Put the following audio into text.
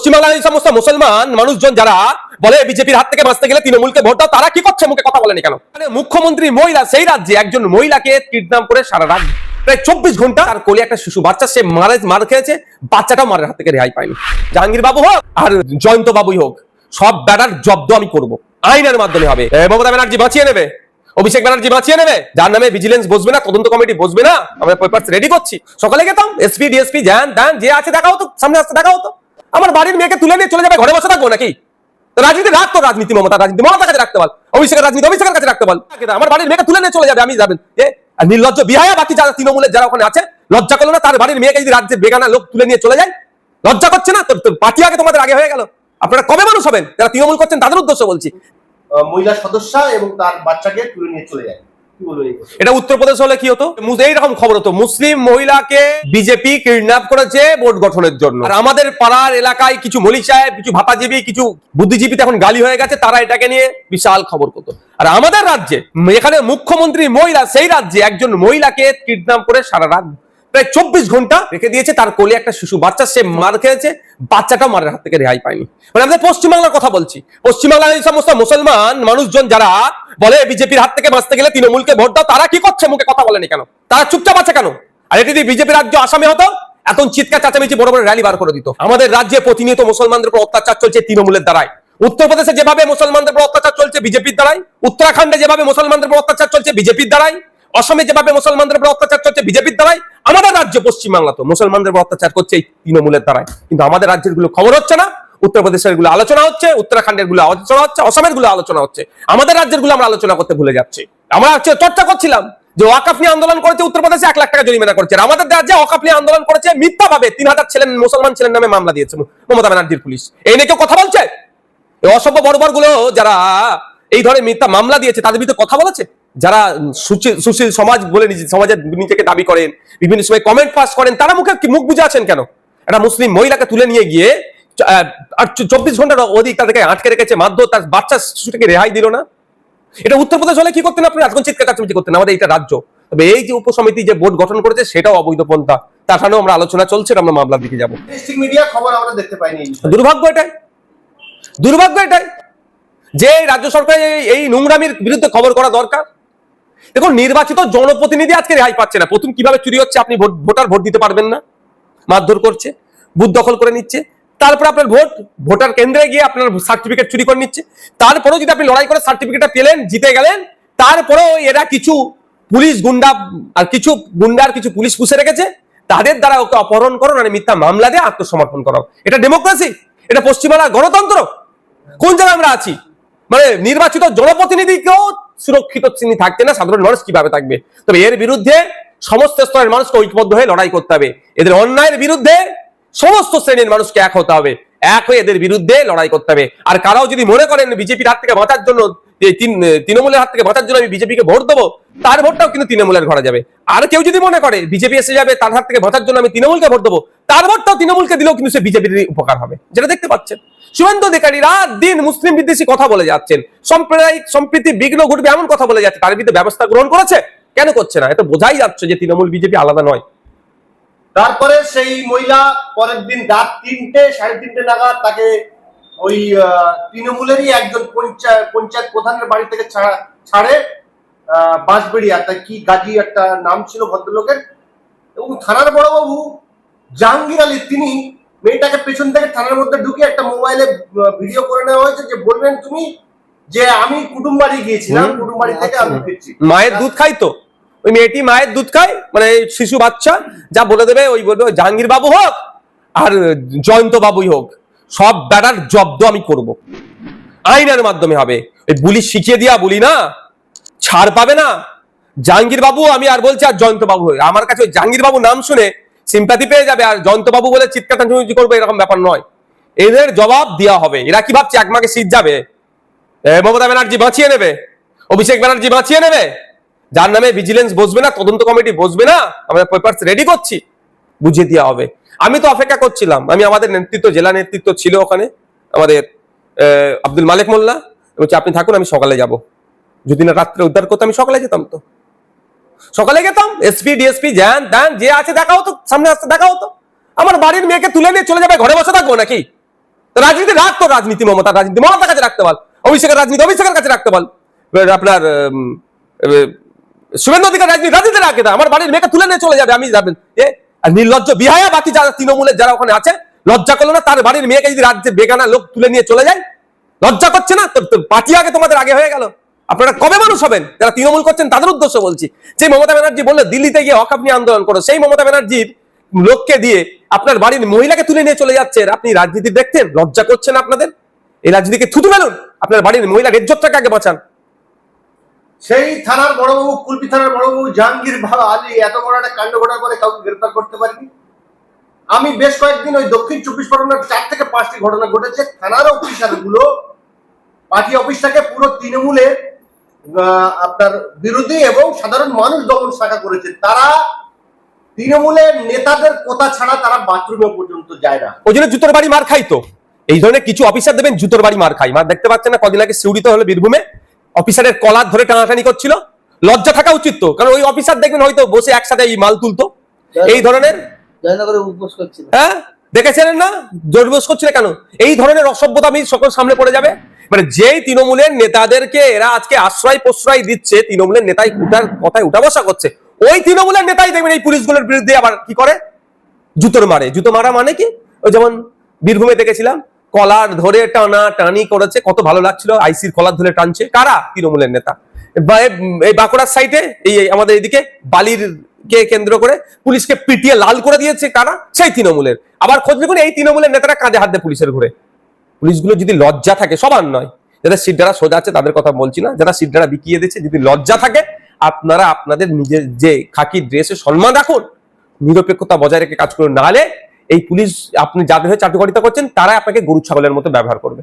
পশ্চিমবাংলার এই সমস্ত মুসলমান মানুষজন যারা বলে বিজেপির হাত থেকে বাঁচতে গেলে তৃণমূলকে ভোট দাও, তারা কি করছে? মুখে কথা বলেনি কেন? মানে মুখ্যমন্ত্রী মহিলা, সেই রাজ্যে একজন মহিলাকে কিডন্যাপ করে সারা রাত প্রায় চব্বিশ ঘণ্টা তার কোলে একটা শিশু, বাচ্চা, সে মারে, মার খেয়েছে, বাচ্চাটাও মারের হাত থেকে রেহাই পায়নি। জাহাঙ্গীর বাবু হোক আর জয়ন্ত বাবুই হোক, সব ব্যাটার জব্দ আমি করব, আইনের মাধ্যমে হবে। মমতা ব্যানার্জি বাঁচিয়ে নেবে, অভিষেক ব্যানার্জি বাঁচিয়ে নেবে, যার নামে ভিজিলেন্স বসবে না, তদন্ত কমিটি বসবে না, আমরা পেপারস রেডি করছি। সকালে গেতাম এসপি ডিএসপি জ্যান ত্যান যে আছে দেখা হতো সামনে আসতে দেখা হতো আমার বাড়ির মেয়েকে তুলে নিয়ে চলে যাবে, ঘরে বসে থাকব নাকি? রাজনীতি রাখতো রাজনীতি মমতা, রাজনীতি মমতার কাছে রাখতে বল, অভিষেকের রাজনীতি অভিষেকের কাছে রাখতে বল। আমার বাড়ির মেয়েকে তুলে নিয়ে চলে যাবে, আমি যাবেন। আর নির্লজ্জ বিহায়া বাকি যারা তৃণমূলের যারা ওখানে আছে, লজ্জা করল না, তার বাড়ির মেয়েকে যদি রাজ্যের বেগানা লোক তুলে নিয়ে চলে যায়, লজ্জা করছে না? তোর পার্টি আগে তোমাদের আগে হয়ে গেল। আপনারা কবে মানুষ হবেন? যারা তৃণমূল করছেন, তাদের উদ্দেশ্য বলছি। মহিলা সদস্য এবং তার বাচ্চাকে তুলে নিয়ে চলে যায়। এটা উত্তরপ্রদেশ হলে কি হতো? এইরকম খবর হতো। মুসলিম মহিলাকে বিজেপি কিডন্যাপ করেছে ভোট গঠনের জন্য। আর আমাদের পাড়ার এলাকায় কিছু সাহেব কিছু ভাতাজীবী, কিছু বুদ্ধিজীবীতে এখন গালি হয়ে গেছে, তারা এটাকে নিয়ে বিশাল খবর করতো। আর আমাদের রাজ্যে, এখানে মুখ্যমন্ত্রী মহিলা, সেই রাজ্যে একজন মহিলাকে কিডন্যাপ করে সারা রাত প্রায় চব্বিশ ঘণ্টা রেখে দিয়েছে। তার কোলে একটা শিশু, বাচ্চা, সে মার খেয়েছে। বাচ্চাটাও মারের হাত থেকে রেহাই পায়নি। মানে আমাদের পশ্চিমবাংলার কথা বলছি। পশ্চিমবাংলার এই সমস্ত মুসলমান, মানুষজন যারা বলে বিজেপির হাত থেকে বাঁচতে গেলে তৃণমূলকে ভোট দাও। তারা কি করছে? মুখে কথা বলেনি কেন? তারা চুপচাপ আছে কেন? আর এটি বিজেপি রাজ্য আসামে হতো এখন চিৎকার, চাচামেচি, বড় বড় র্যালি বার করে দিত। আমাদের রাজ্যে প্রতিনিয়ত মুসলমানদের উপর অত্যাচার চলছে তৃণমূলের দ্বারায়। উত্তরপ্রদেশে যেভাবে মুসলমানদের উপর অত্যাচার চলছে বিজেপির দ্বারাই উত্তরাখণ্ডে যেভাবে মুসলমানদের উপর অত্যাচার চলছে বিজেপির দ্বারাই অসমে যেভাবে মুসলমানদের উপর অত্যাচার চলছে বিজেপির দ্বারাই আমাদের রাজ্য পশ্চিমবাংলা তো মুসলমানদের উপর অত্যাচার করছে এই তৃণমূলের দ্বারাই কিন্তু আমাদের রাজ্যেরগুলো খবর হচ্ছে না। উত্তরপ্রদেশেরগুলো আলোচনা হচ্ছে, উত্তরাখণ্ডেরগুলো আলোচনা হচ্ছে, অসমেরগুলো আলোচনা হচ্ছে, আমাদের রাজ্যেরগুলো আমরা আলোচনা করতে ভুলে যাচ্ছি। আমরা চর্চা করছিলাম যে ওয়াকাফ নিয়ে আন্দোলন করেছে উত্তরপ্রদেশে এক লাখ টাকা জরিমানা করেছে আমাদের রাজ্যে ওয়াকাফ নিয়ে আন্দোলন করেছে মিথ্যা ভাবে তিন হাজার ছেলেন মুসলমান ছেলের নামে মামলা দিয়েছে মমতা ব্যানার্জির পুলিশ। এই নিয়ে কেউ কথা বলছে? অসভ্য বর্বরগুলো যারা এই ধরনের মিথ্যা মামলা দিয়েছে, তাদের ভিতরে কথা বলেছে? যারা সুশীল সমাজ বলে নিজে, সমাজের নিজেকে দাবি করেন, বিভিন্ন সময় কমেন্ট পাস করেন, তারা মুখে মুখ বুঝে আছেন কেন? একটা মুসলিম মহিলাকে তুলে নিয়ে গিয়ে চব্বিশ ঘণ্টার অধিক তাদেরকে আটকে রেখেছে। মাধ্যম তার বাচ্চা শিশুটাকে রেহাই দিল না। এটা উত্তরপ্রদেশ হলে কি করতেন আপনি? আজকে চিৎকার কাচামিচি করতেন। আমাদের এটা রাজ্য। তবে এই যে উপসমিতি যে বোর্ড গঠন করেছে সেটাও অবৈধ পন্থা। তার আমরা আলোচনা চলছে আমরা মামলার দিকে যাব। মিডিয়া খবর আমরা দেখতে পাইনি দুর্ভাগ্য এটাই। দুর্ভাগ্য এটাই যে রাজ্য সরকার এই- নোংরামির বিরুদ্ধে খবর করা দরকার। দেখুন নির্বাচিত জনপ্রতিনিধি আজকে রেহাই পাচ্ছে না। প্রথম কীভাবে চুরি হচ্ছে আপনি ভোট ভোটার ভোট দিতে পারবেন না। মারধর করছে বুথ দখল করে নিচ্ছে। তারপরে আপনার ভোট, ভোটার কেন্দ্রে গিয়ে আপনার সার্টিফিকেট চুরি করে নিচ্ছে। তারপরেও যদি আপনি লড়াই করে সার্টিফিকেটটা পেলেন, জিতে গেলেন, তারপরেও এরা কিছু পুলিশ গুন্ডা আর কিছু গুন্ডার কিছু পুলিশ পুষে রেখেছে, তাদের দ্বারা ওকে অপহরণ করো মানে মিথ্যা মামলা দিয়ে আত্মসমর্পণ করো। এটা ডেমোক্রেসি এটা পশ্চিমবাংলার গণতন্ত্র? কোন জায়গায় আমরা আছি? মানে নির্বাচিত জনপ্রতিনিধিকেও সুরক্ষিত তিনি থাকতে না, সাধারণ মানুষ কীভাবে থাকবে? তবে এর বিরুদ্ধে সমস্ত স্তরের মানুষকে ঐক্যবদ্ধ হয়ে লড়াই করতে হবে। এদের অন্যায়ের বিরুদ্ধে সমস্ত শ্রেণির মানুষকে এক হতে হবে। এক হয়ে এদের বিরুদ্ধে লড়াই করতে হবে। আর কারাও যদি মনে করেন বিজেপির হাত থেকে বাঁচার জন্য তৃণমূলের হাত থেকে বাঁচার জন্য আমি বিজেপিকে ভোট দেবো, তার ভোটটাও কিন্তু তৃণমূলের ঘরে যাবে। আর কেউ যদি মনে করে বিজেপি এসে যাবে, তার হাত থেকে বাঁচার জন্য আমি তৃণমূলকে ভোট দেবো, তার ভোটটাও তৃণমূলকে দিলেও কিন্তু সে বিজেপির উপকার হবে। যেটা দেখতে পাচ্ছেন। শুভেন্দু অধিকারী রাত দিন মুসলিম বিদ্বেষী কথা বলে যাচ্ছেন। সাম্প্রদায়িক সম্প্রীতি বিঘ্ন ঘটবে এমন কথা বলে যাচ্ছে। তার বিরুদ্ধে ব্যবস্থা গ্রহণ করেছে? কেন করছে না? এটা বোঝাই যাচ্ছে যে তৃণমূল বিজেপি আলাদা নয়। তারপরে সেই মহিলা পরের দিন রাত তিনটে সাড়ে তিনটে নাগাদ তাকে ওই তৃণমূলেরই একজন পঞ্চায়েত পঞ্চায়েত প্রধানের বাড়ি থেকে ছাড়া ছাড়ে বাঁশবেড়িয়া। তা কি গাজী একটা নাম ছিল ভদ্রলোকের। এবং থানার বড়বাবু জাহাঙ্গীর আলী তিনি মেয়েটাকে পেছন থেকে থানার মধ্যে ঢুকে একটা মোবাইলে ভিডিও করে নেওয়া হয়েছে যে বলবেন তুমি যে আমি কুটুম বাড়ি গিয়েছিলাম হুম। কুটুম বাড়ি থেকে আমি ফিরছি। মায়ের দুধ খাই তো। ওই মেয়েটি মায়ের দুধ খায় মানে শিশু বাচ্চা, যা বলে দেবে, ওই বলবে জাহাঙ্গীর বাবু হোক আর জয়ন্ত বাবুই হোক, সব ব্যাটার জব্দ আমি করব। আইনের মাধ্যমে হবে। ওই বুলি শিখিয়ে দিয়া বলি না, ছাড় পাবে না। জাহাঙ্গীর বাবু আমি আর বলছি, আর জয়ন্ত বাবু। আমার কাছে ওই জাহাঙ্গীর বাবু নাম শুনে সিম্পাতি পেয়ে যাবে, আর জয়ন্ত বাবু বলে চিৎকার চাঞ্চুচি করবে, এরকম ব্যাপার নয়। এদের জবাব দেওয়া হবে। এরা কি ভাবছে এক মাকে শীত যাবে? মমতা ব্যানার্জি বাঁচিয়ে নেবে? অভিষেক ব্যানার্জি বাঁচিয়ে নেবে? যার নামে ভিজিলেন্স বসবে না, তদন্ত কমিটি বসবে না, আমরা পেপারস রেডি করছি, বুঝিয়ে দেওয়া হবে। আমি তো অপেক্ষা করছিলাম, আমি আমাদের নেতৃত্ব, জেলা নেতৃত্ব ছিল ওখানে, আমাদের আব্দুল মালিক মোল্লা বলছে আপনি থাকুন, আমি সকালে যাব। যদি না রাত্রে উদ্ধার করতে, আমি সকালে যেতাম তো। সকালে গেতাম এসপি ডিএসপি জ্যান ত্যান, যে আছে দেখা হতো, সামনে আসতে দেখা হতো। আমার বাড়ির মেয়েকে তুলে নিয়ে চলে যাবে, ঘরে বসে থাকব নাকি? রাজনীতি রাখ তো রাজনীতি মমতা, রাজনীতি মমতার কাছে রাখতে বল, অভিষেকের রাজনীতি, অভিষেকের কাছে রাখতে এবার আপনার শুভেন্দু অধিকার রাজনীতি রাজনীতি রাখে আমার বাড়ির মেয়েকে তুলে নিয়ে চলে যাবে, আমি যাবেন। এ, আর নির্লজ্জ বিহায়া বাকি যারা তৃণমূলের যারা ওখানে আছে, লজ্জা করল না, তার বাড়ির মেয়েকে যদি রাজ্যে বেগানা লোক তুলে নিয়ে চলে যায়? লজ্জা করছে না? পার্টি আগে তোমাদের আগে হয়ে গেল। আপনারা কবে মানুষ হবেন? যারা তৃণমূল করছেন, তাদের উদ্দেশ্য বলছি। যে মমতা ব্যানার্জি বলল, দিল্লিতে গিয়ে হক আপনি আন্দোলন করো। সেই মমতা ব্যানার্জির লোককে দিয়ে আপনার বাড়ির মহিলাকে তুলে নিয়ে চলে যাচ্ছে আপনি রাজনীতি দেখতেন লজ্জা করছেন আপনাদের? এই রাজনীতিকে থুতু ফেলুন। আপনার বাড়ির মহিলা রেজ্জতটাকে আগে বাঁচান। সেই থানার বড়বাবু কুলপি থানার বড়বাবু জাহাঙ্গীর ভা- আলী এত বড় একটা কাণ্ড ঘটার পরে কাউকে গ্রেফতার করতে পারেনি। আমি বেশ কয়েকদিন ওই দক্ষিণ চব্বিশ পরগনার চার থেকে পাঁচটি ঘটনা ঘটেছে। থানার অফিসারগুলো পার্টি অফিসটাকে পুরো তৃণমূলের আহ, আপনার বিরোধী এবং সাধারণ মানুষ দমন শাখা করেছে। তারা তৃণমূলের নেতাদের কথা ছাড়া তারা বাথরুমে পর্যন্ত যায় না। ওই জন্য জুতোর বাড়ি মার খাই তো। এই ধরনের কিছু অফিসার দেবেন জুতোর বাড়ি মার খাই। মার দেখতে পাচ্ছেন না কদিন আগে সিউড়িতে হলো বীরভূমে। অফিসারের কলার ধরে টানাটানি করছিল। লজ্জা থাকা উচিত তো কারণ ওই অফিসার দেখবেন হয়তো বসে একসাথে এই মাল তুলতো। এই ধরনের হ্যাঁ? দেখেছিলেন না? জোরবোস করছিল কেন? এই ধরনের অসভ্যতা আমি সকল সামনে পড়ে যাবে। মানে যেই তৃণমূলের নেতাদেরকে এরা আজকে আশ্রয় প্রশ্রয় দিচ্ছে তৃণমূলের নেতাই উঠার কথায় উঠা বসা করছে। ওই তৃণমূলের নেতাই দেখবেন এই পুলিশগুলোর বিরুদ্ধে আবার কি করে? জুতোর মারে। জুতো মারা মানে কি? ওই যেমন বীরভূমে দেখেছিলাম কলার ধরে টানা টানি করেছে। কত ভালো লাগছিল, আইসির কলার ধরে টানছে। কারা? তৃণমূলের নেতা। এই বাঁকুড়ার সাইডে এই আমাদের এদিকে বালির কে কেন্দ্র করে পুলিশকে পিটিয়ে লাল করে দিয়েছে। কারা? সেই তৃণমূলের। আবার খোঁজ দেখুন, এই তৃণমূলের নেতারা কাঁধে হাত দিয়ে পুলিশের ঘুরে। পুলিশগুলো যদি লজ্জা থাকে, সবার নয়। যাদের সিদ্ধারা সোজা আছে, তাদের কথা বলছি না। যারা সিদ্ধারা বিকিয়ে দিচ্ছে যদি লজ্জা থাকে, আপনারা আপনাদের নিজের যে খাকি ড্রেসে সম্মান রাখুন, নিরপেক্ষতা বজায় রেখে কাজ করুন। নাহলে এই পুলিশ আপনি যাদের হয়ে চাটুকারিতা করছেন তারা আপনাকে গরু ছাগলের মতো ব্যবহার করবে।